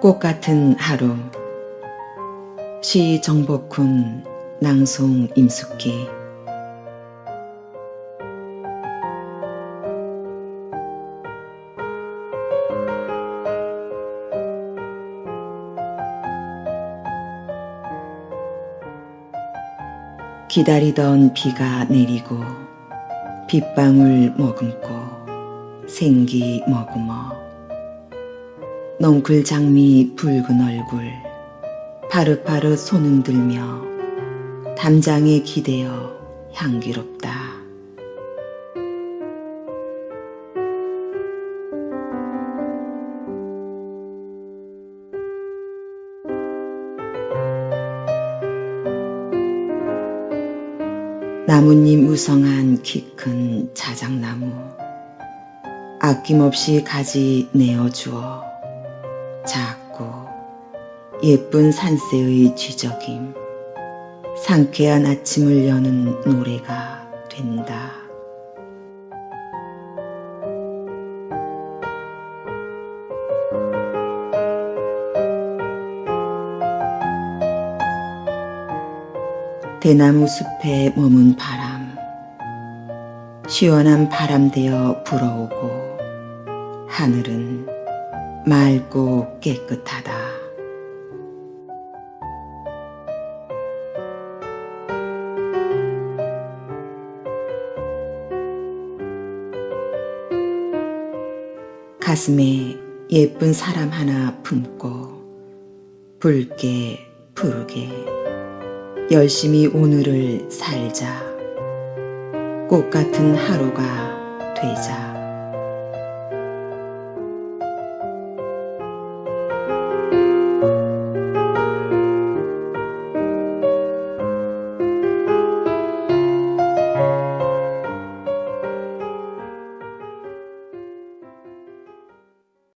꽃 같은 하루. 시 정복훈 낭송 임숙기 기다리던 비가 내리고 빗방울 머금고 생기 머금어 넝쿨 장미 붉은 얼굴 파릇파릇 손 흔들며 담장에 기대어 향기롭다. 나뭇잎 무성한 키 큰 자작나무 아낌없이 가지 내어 주어 작고 예쁜 산새의 쥐적임 상쾌한 아침을 여는 노래가 된다. 대나무 숲에 머문 바람 시원한 바람 되어 불어오고 하늘은 맑고 깨끗하다. 가슴에 예쁜 사람 하나 품고 붉게 푸르게 열심히 오늘을 살자 꽃 같은 하루가 되자.